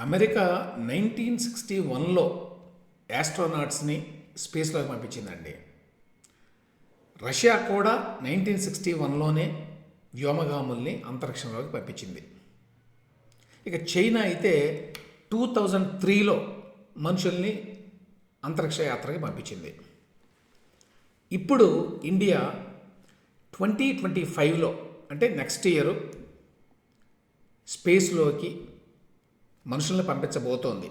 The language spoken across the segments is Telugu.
అమెరికా నైన్టీన్ సిక్స్టీ వన్లో యాస్ట్రోనాట్స్ని స్పేస్లోకి పంపించిందండి. రష్యా కూడా నైన్టీన్ సిక్స్టీ వన్లోనే వ్యోమగాముల్ని అంతరిక్షంలోకి పంపించింది. ఇక చైనా అయితే టూ థౌజండ్ త్రీలో మనుషుల్ని అంతరిక్ష యాత్రకి పంపించింది. ఇప్పుడు ఇండియా ట్వంటీ ట్వంటీ ఫైవ్లో అంటే నెక్స్ట్ ఇయర్ స్పేస్లోకి మనుషుల్ని పంపించబోతోంది.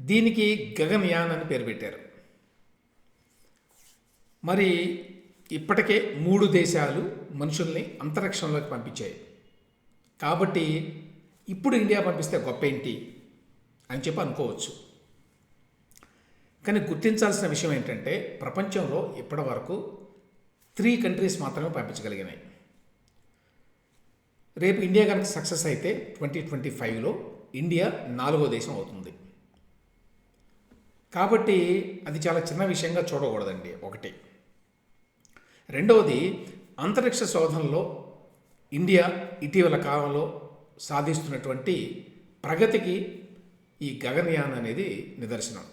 దీనికి గగన్యాన్ అని పేరు పెట్టారు. మరి ఇప్పటికే మూడు దేశాలు మనుషుల్ని అంతరిక్షంలోకి పంపించాయి. కాబట్టి ఇప్పుడు ఇండియా పంపిస్తే గొప్ప ఏంటి అని చెప్పి అనుకోవచ్చు. కానీ గుర్తించాల్సిన విషయం ఏంటంటే ప్రపంచంలో ఇప్పటి వరకు త్రీ కంట్రీస్ మాత్రమే పంపించగలిగినాయి. రేపు ఇండియా కనుక సక్సెస్ అయితే ట్వంటీ ట్వంటీ ఫైవ్లో ఇండియా నాలుగో దేశం అవుతుంది. కాబట్టి అది చాలా చిన్న విషయంగా చూడకూడదండి ఒకటి. రెండవది అంతరిక్ష శోధనలో ఇండియా ఇటీవల కాలంలో సాధిస్తున్నటువంటి ప్రగతికి ఈ గగనయాన్ అనేది నిదర్శనం.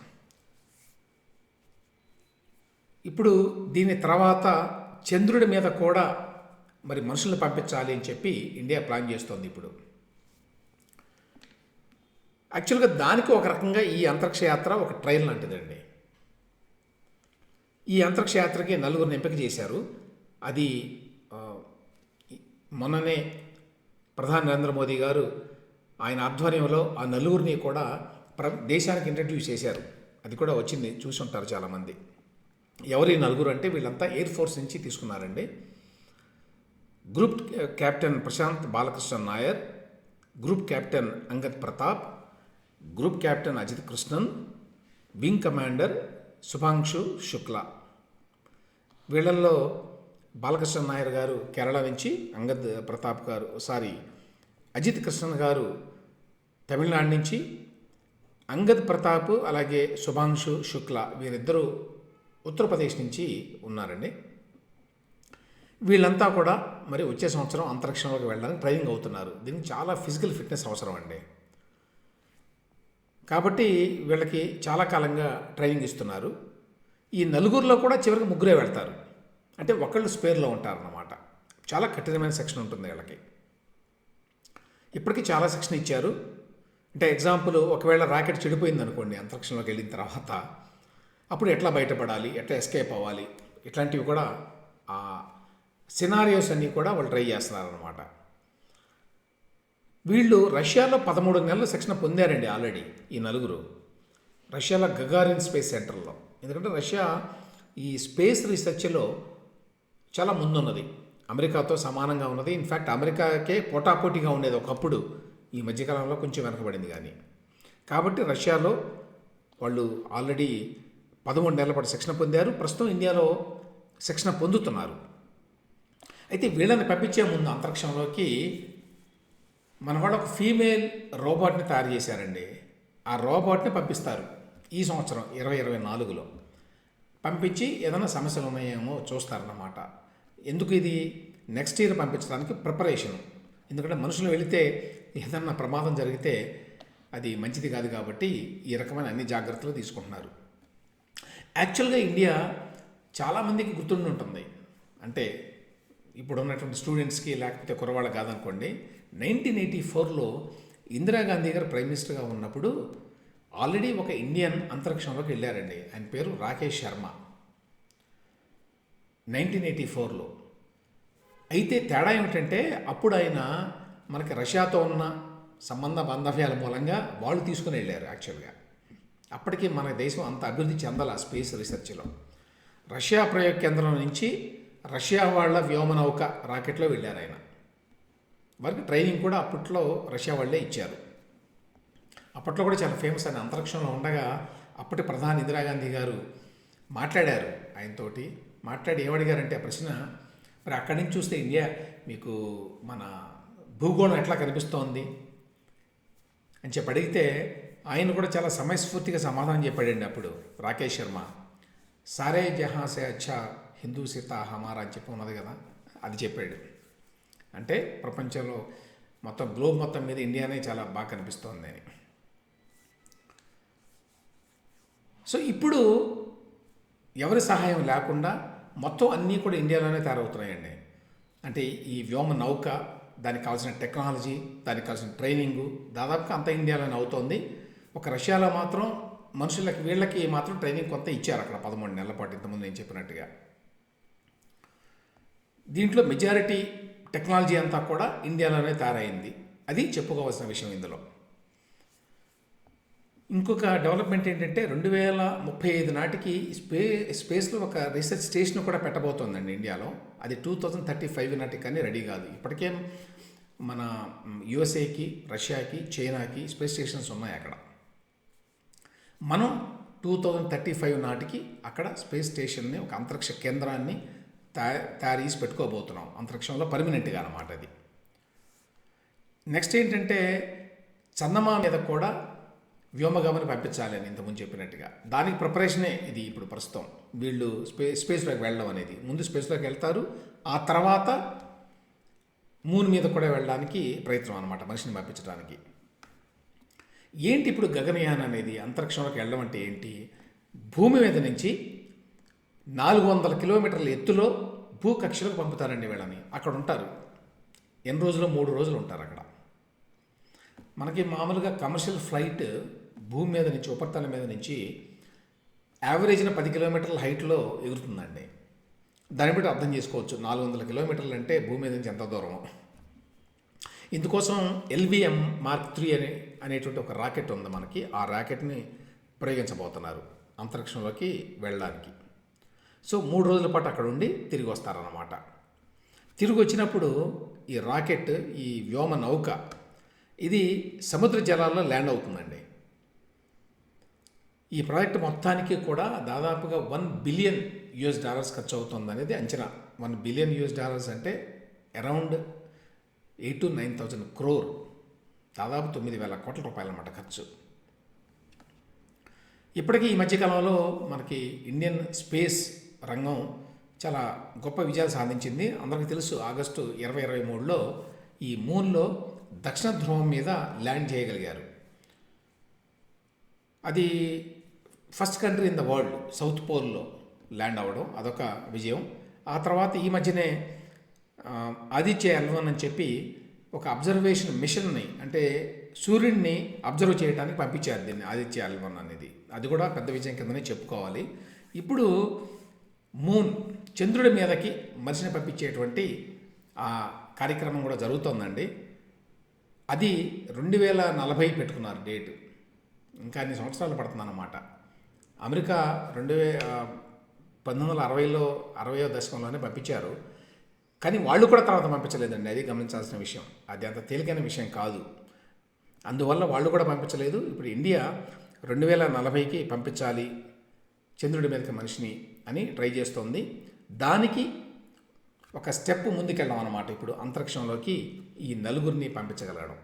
ఇప్పుడు దీని తర్వాత చంద్రుడి మీద కూడా మరి మనుషుల్ని పంపించాలి అని చెప్పి ఇండియా ప్లాన్ చేస్తోంది ఇప్పుడు. యాక్చువల్గా దానికి ఒక రకంగా ఈ అంతరిక్ష యాత్ర ఒక ట్రైల్ లాంటిదండి. ఈ అంతరిక్ష యాత్రకి నలుగురిని ఎంపిక చేశారు. అది మొన్ననే ప్రధాని నరేంద్ర మోదీ గారు ఆయన ఆధ్వర్యంలో ఆ నలుగురిని కూడా ప్ర దేశానికి ఇంట్రడ్యూస్ చేశారు. అది కూడా వచ్చింది చూసి ఉంటారు చాలామంది. ఎవరి నలుగురు అంటే వీళ్ళంతా ఎయిర్ ఫోర్స్ నుంచి తీసుకున్నారండి. Group captain Prashanth Balakrishna Nair group captain Angad Pratap group captain Ajit Krishnan wing commander Shubhanshu Shukla. వీళ్ళల్లో బాలకృష్ణ నాయర్ గారు కేరళ నుంచి అంగద్ ప్రతాప్ గారు సారీ అజిత్ కృష్ణన్ గారు తమిళనాడు నుంచి అంగద్ ప్రతాప్ అలాగే శుభాంశు శుక్లా వీరిద్దరూ ఉత్తరప్రదేశ్ నుంచి ఉన్నారండి. వీళ్ళంతా కూడా మరి వచ్చే సంవత్సరం అంతరిక్షంలోకి వెళ్ళడానికి ట్రైనింగ్ అవుతున్నారు. దీనికి చాలా ఫిజికల్ ఫిట్నెస్ అవసరం అండి. కాబట్టి వీళ్ళకి చాలా కాలంగా ట్రైనింగ్ ఇస్తున్నారు. ఈ నలుగురిలో కూడా చివరికి ముగ్గురే వెళ్తారు. అంటే ఒకళ్ళు స్పేర్లో ఉంటారన్నమాట. చాలా కఠినమైన సెక్షన్ ఉంటుంది వీళ్ళకి. ఇప్పటికీ చాలా సెక్షన్ ఇచ్చారు. అంటే ఎగ్జాంపుల్ ఒకవేళ రాకెట్ చెడిపోయింది అనుకోండి అంతరిక్షంలోకి వెళ్ళిన తర్వాత అప్పుడు ఎట్లా బయటపడాలి? ఎట్లా ఎస్కేప్ అవ్వాలి? ఇట్లాంటివి కూడా సినారియోస్ అన్నీ కూడా వాళ్ళు ట్రై చేస్తున్నారనమాట వీళ్ళు రష్యాలో పదమూడు నెలల శిక్షణ పొందారండి ఆల్రెడీ ఈ నలుగురు. రష్యాలో గగారిన్ స్పేస్ సెంటర్లో. ఎందుకంటే రష్యా ఈ స్పేస్ రీసెర్చ్లో చాలా ముందున్నది. అమెరికాతో సమానంగా ఉన్నది. ఇన్ఫ్యాక్ట్ అమెరికాకే పోటాపోటీగా ఉండేది ఒకప్పుడు. ఈ మధ్యకాలంలో కొంచెం వెనకబడింది కానీ. కాబట్టి రష్యాలో వాళ్ళు ఆల్రెడీ పదమూడు నెలల పాటు శిక్షణ పొందారు. ప్రస్తుతం ఇండియాలో శిక్షణ పొందుతున్నారు. అయితే వీళ్ళని పంపించే ముందు అంతరిక్షంలోకి మన వాళ్ళు ఒక ఫీమేల్ రోబోట్ని తయారు చేశారండి. ఆ రోబోట్ని పంపిస్తారు ఈ సంవత్సరం ఇరవై ఇరవై నాలుగులో. పంపించి ఏదైనా సమస్యలు ఉన్నాయేమో చూస్తారన్నమాట. ఎందుకు ఇది? నెక్స్ట్ ఇయర్ పంపించడానికి ప్రిపరేషన్. ఎందుకంటే మనుషులు వెళితే ఏదన్నా ప్రమాదం జరిగితే అది మంచిది కాదు కాబట్టి ఈ రకమైన అన్ని జాగ్రత్తలు తీసుకుంటున్నారు. యాక్చువల్గా ఇండియా చాలామందికి గుర్తుండి ఉంటుంది. అంటే ఇప్పుడు ఉన్నటువంటి స్టూడెంట్స్కి లేకపోతే కురవాళ్ళు కాదనుకోండి నైన్టీన్ ఎయిటీ ఫోర్లో ఇందిరాగాంధీ గారు ప్రైమ్ మినిస్టర్గా ఉన్నప్పుడు ఆల్రెడీ ఒక ఇండియన్ అంతరిక్షంలోకి వెళ్ళారండి. ఆయన పేరు రాకేష్ శర్మ. నైన్టీన్ ఎయిటీ ఫోర్లో అయితే తేడా ఏమిటంటే అప్పుడు ఆయన మనకి రష్యాతో ఉన్న సంబంధ బాంధవ్యాల మూలంగా వాళ్ళు తీసుకుని వెళ్ళారు యాక్చువల్గా అప్పటికి మన దేశం అంత అభివృద్ధి చెందాల స్పేస్ రీసెర్చ్లో. రష్యా ప్రయోగ కేంద్రం నుంచి రష్యా వాళ్ళ వ్యోమనౌక రాకెట్లో వెళ్ళారు ఆయన. వారికి ట్రైనింగ్ కూడా అప్పట్లో రష్యా వాళ్ళే ఇచ్చారు. అప్పట్లో కూడా చాలా ఫేమస్ ఆయన. అంతరిక్షంలో ఉండగా అప్పటి ప్రధాని ఇందిరాగాంధీ గారు మాట్లాడారు ఆయనతోటి. మాట్లాడి ఏమడిగారంటే ఆ ప్రశ్న మరి అక్కడి నుంచి చూస్తే ఇండియా మీకు మన భూగోళం ఎట్లా కనిపిస్తోంది? అని చెప్పి అడిగితే ఆయన కూడా చాలా సమయస్ఫూర్తిగా సమాధానం చెప్పాడండి అప్పుడు రాకేష్ శర్మ. సారే జహాసే అచ్చా హిందూ సీత హమారా అని చెప్పి ఉన్నది కదా అది చెప్పాడు. అంటే ప్రపంచంలో మొత్తం గ్లోబ్ మొత్తం మీద ఇండియానే చాలా బాగా కనిపిస్తోంది అని. సో ఇప్పుడు ఎవరి సహాయం లేకుండా మొత్తం అన్నీ కూడా ఇండియాలోనే తయారవుతున్నాయండి. అంటే ఈ వ్యోమ నౌక దానికి కావాల్సిన టెక్నాలజీ దానికి కావాల్సిన ట్రైనింగు దాదాపుగా అంత ఇండియాలోనే అవుతోంది. ఒక రష్యాలో మాత్రం మనుషులకి వీళ్ళకి మాత్రం ట్రైనింగ్ కొంత ఇచ్చారు అక్కడ పదమూడు నెలల పాటు ఇంతకుముందు నేను చెప్పినట్టుగా. దీంట్లో మెజారిటీ టెక్నాలజీ అంతా కూడా ఇండియాలోనే తయారైంది. అది చెప్పుకోవాల్సిన విషయం ఇందులో. ఇంకొక డెవలప్మెంట్ ఏంటంటే రెండు వేల ముప్పై ఐదు నాటికి స్పే స్పేస్లో ఒక రీసెర్చ్ స్టేషన్ కూడా పెట్టబోతోందండి ఇండియాలో. అది టూ థౌజండ్ థర్టీ ఫైవ్ నాటికి కానీ రెడీ కాదు. ఇప్పటికే మన యుఎస్ఏకి రష్యాకి చైనాకి స్పేస్ స్టేషన్స్ ఉన్నాయి అక్కడ. మనం టూ థౌజండ్ థర్టీ ఫైవ్ నాటికి అక్కడ స్పేస్ స్టేషన్ని ఒక అంతరిక్ష కేంద్రాన్ని తయారు చేసి పెట్టుకోబోతున్నాం. అంతరిక్షంలో పర్మనెంట్గా అనమాట అది. నెక్స్ట్ ఏంటంటే చందమా మీద కూడా వ్యోమగామని పంపించాలి అని ఇంతకుముందు చెప్పినట్టుగా. దానికి ప్రిపరేషనే ఇది ఇప్పుడు ప్రస్తుతం. వీళ్ళు స్పే స్పేస్లోకి వెళ్ళడం అనేది. ముందు స్పేస్లోకి వెళ్తారు. ఆ తర్వాత మూన్ మీద కూడా వెళ్ళడానికి ప్రయత్నం అనమాట మనిషిని పంపించడానికి. ఏంటి ఇప్పుడు గగనయాన్ అనేది అంతరిక్షంలోకి వెళ్ళడం అంటే ఏంటి? భూమి మీద నుంచి నాలుగు వందల కిలోమీటర్ల ఎత్తులో భూకక్షలకు పంపుతారండి వీళ్ళని. అక్కడ ఉంటారు. ఎన్ని రోజులు? మూడు రోజులు ఉంటారు అక్కడ. మనకి మామూలుగా కమర్షియల్ ఫ్లైట్ భూమి మీద నుంచి ఉపరితలం మీద నుంచి యావరేజ్న పది కిలోమీటర్ల హైట్లో ఎగురుతుందండి. దాన్ని బట్టి అర్థం చేసుకోవచ్చు. నాలుగు వందల కిలోమీటర్లు అంటే భూమి మీద నుంచి ఎంత దూరం. ఇందుకోసం ఎల్విఎం మార్క్ త్రీ అనే అనేటువంటి ఒక రాకెట్ ఉంది మనకి. ఆ రాకెట్ని ప్రయోగించబోతున్నారు అంతరిక్షంలోకి వెళ్ళడానికి. సో మూడు రోజుల పాటు అక్కడ ఉండి తిరిగి వస్తారన్నమాట. తిరిగి వచ్చినప్పుడు ఈ రాకెట్ ఈ వ్యోమ నౌక ఇది సముద్ర జలాల్లో ల్యాండ్ అవుతుందండి. ఈ ప్రాజెక్ట్ మొత్తానికి కూడా దాదాపుగా వన్ బిలియన్ యుఎస్ డాలర్స్ ఖర్చు అవుతుంది అనేది అంచనా. వన్ బిలియన్ యుఎస్ డాలర్స్ అంటే around eight to nine thousand crore. దాదాపు తొమ్మిది వేల కోట్ల రూపాయలు అన్నమాట ఖర్చు. ఇప్పటికీ ఈ మధ్యకాలంలో మనకి ఇండియన్ స్పేస్ రంగం చాలా గొప్ప విజయాలు సాధించింది. అందరికీ తెలుసు ఆగస్టు ఇరవై ఇరవై మూడులో ఈ మూన్లో దక్షిణ ధ్రువం మీద ల్యాండ్ చేయగలిగారు. అది first country in the world south పోల్లో land అవ్వడం అదొక విజయం. ఆ తర్వాత ఈ మధ్యనే ఆదిత్య ఎల్వన్ అని చెప్పి ఒక అబ్జర్వేషన్ మిషన్ని అంటే సూర్యుడిని అబ్జర్వ్ చేయడానికి పంపించారు దీన్ని ఆదిత్య ఎల్వన్ అనేది. అది కూడా పెద్ద విజయం కిందనే చెప్పుకోవాలి. ఇప్పుడు మూన్ చంద్రుడి మీదకి మనిషిని పంపించేటువంటి ఆ కార్యక్రమం కూడా జరుగుతోందండి. అది రెండు వేల నలభై పెట్టుకున్నారు డేట్. ఇంకా అన్ని సంవత్సరాలు పడుతుందన్నమాట. అమెరికా రెండు వే పంతొమ్మిది వందల అరవైలో అరవయో దశకంలోనే పంపించారు. కానీ వాళ్ళు కూడా తర్వాత పంపించలేదండి అది గమనించాల్సిన విషయం. అది అంత తేలికైన విషయం కాదు. అందువల్ల వాళ్ళు కూడా పంపించలేదు. ఇప్పుడు ఇండియా రెండు వేల నలభైకి పంపించాలి చంద్రుడి మీదకి మనిషిని అని ట్రై చేస్తోంది. దానికి ఒక స్టెప్ ముందుకెళ్ళాం అనమాట ఇప్పుడు అంతరిక్షంలోకి ఈ నలుగురిని పంపించగలగడం.